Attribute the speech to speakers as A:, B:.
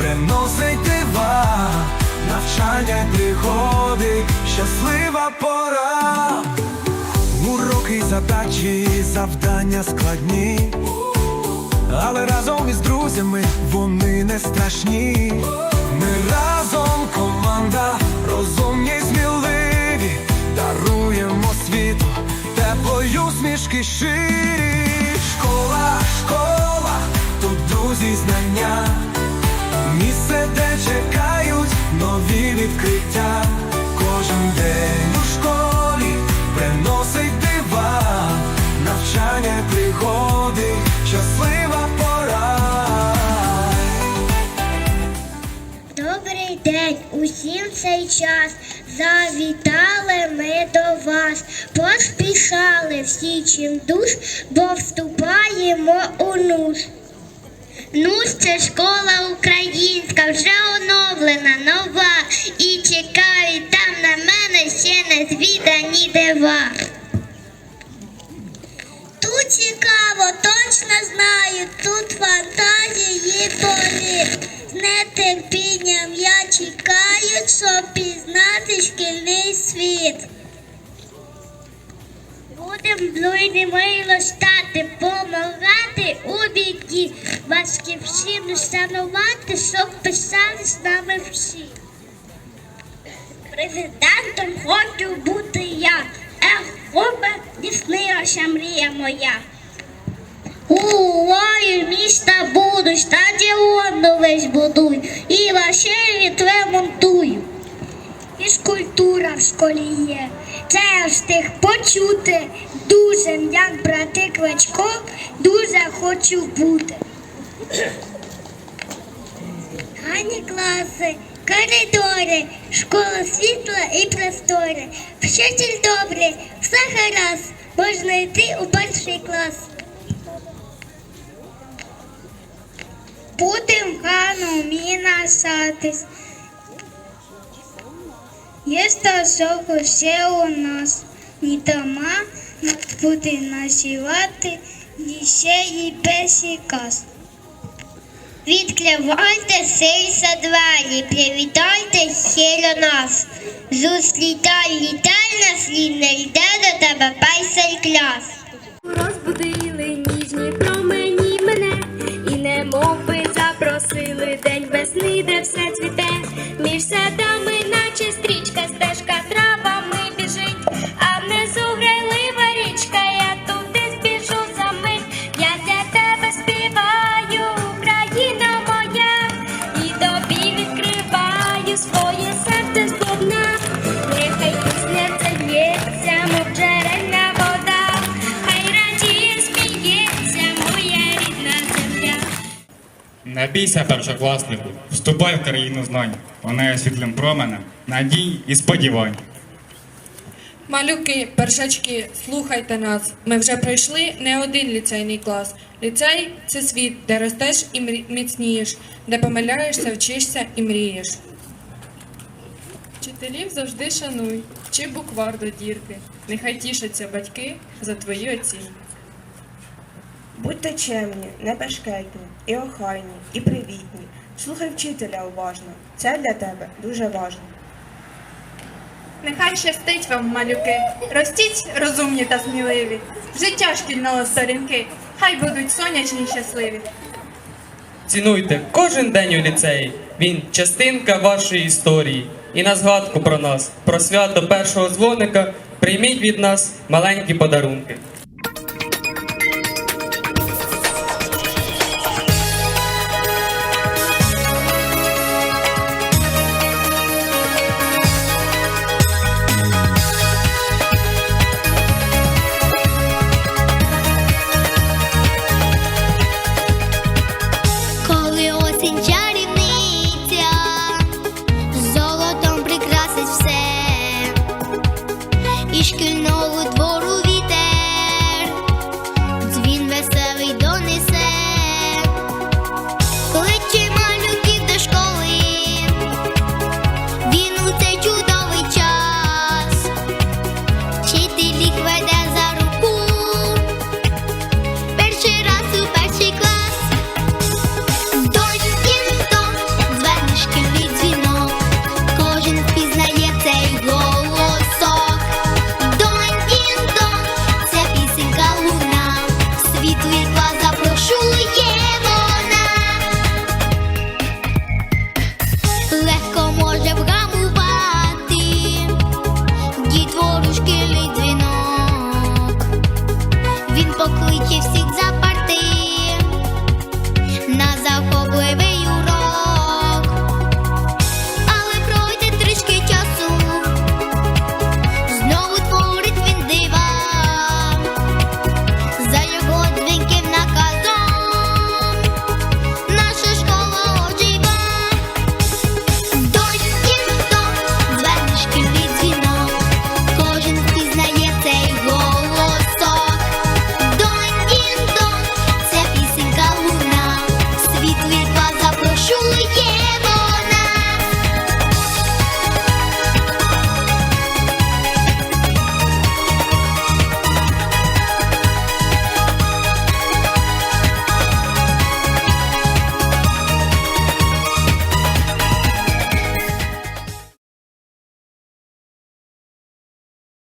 A: приносить дива, навчання й пригоди, щаслива пора. Уроки, задачі, завдання складні. Але разом із друзями вони не страшні. Ми разом команда, розумні й сміливі, даруємо світу теплою смішки щирі. Школа, школа, тут друзі знання. Пригоди, щаслива пора.
B: Добрий день, усім цей час. Завітали ми до вас, поспішали всі чим душ, бо вступаємо у нуш. Нуш це школа українська, вже оновлена, нова. І чекають там на мене ще не звідані дива. Тут цікаво, точно знаю, тут фантазії полі. З нетерпінням я чекаю, щоб пізнати шкільний світ. Будем блуйні мило стати, помагати у біді, батьківщину шанувати, щоб писали з нами всі. Президентом хочу бути я, ех, хоби діснилася мрія моя. Уваю міста будуть, стадіон новий збудуй, і ваші ремонтую. Фізкультура в школі є. Це я встиг почути. Дуже як брати Кличко, дуже хочу бути. Гарні класи, коридори, школа світла і простори. Вчитель добрий, все гаразд, можна йти у перший клас. Будем гарно мінасатись. Є стосовку ще у нас, ні дома буде насівати, ні ще й песікас. Відкривайте сильса двері, привітайте щиро нас. Зустрітай, літай нас, не йде до тебе перший клас.
C: Розбудили
D: бійся, першокласнику, вступай в країну знань. Вона є світлим променем, надій і сподівань.
E: Малюки, першачки, слухайте нас. Ми вже пройшли не один ліцейний клас. Ліцей це світ, де ростеш і міцнієш, де помиляєшся, вчишся і мрієш. Вчителів завжди шануй, вчи буквар до дірки. Нехай тішаться батьки за твої оцінки.
F: Будьте чемні, небезпечні, і охайні, і привітні. Слухай вчителя уважно. Це для тебе дуже важливо.
E: Нехай щастить вам, малюки, ростіть розумні та сміливі. Життя шкільного сторінки, хай будуть сонячні й щасливі.
G: Цінуйте кожен день у ліцеї. Він частинка вашої історії. І на згадку про нас, про свято першого дзвоника, прийміть від нас маленькі подарунки. You know o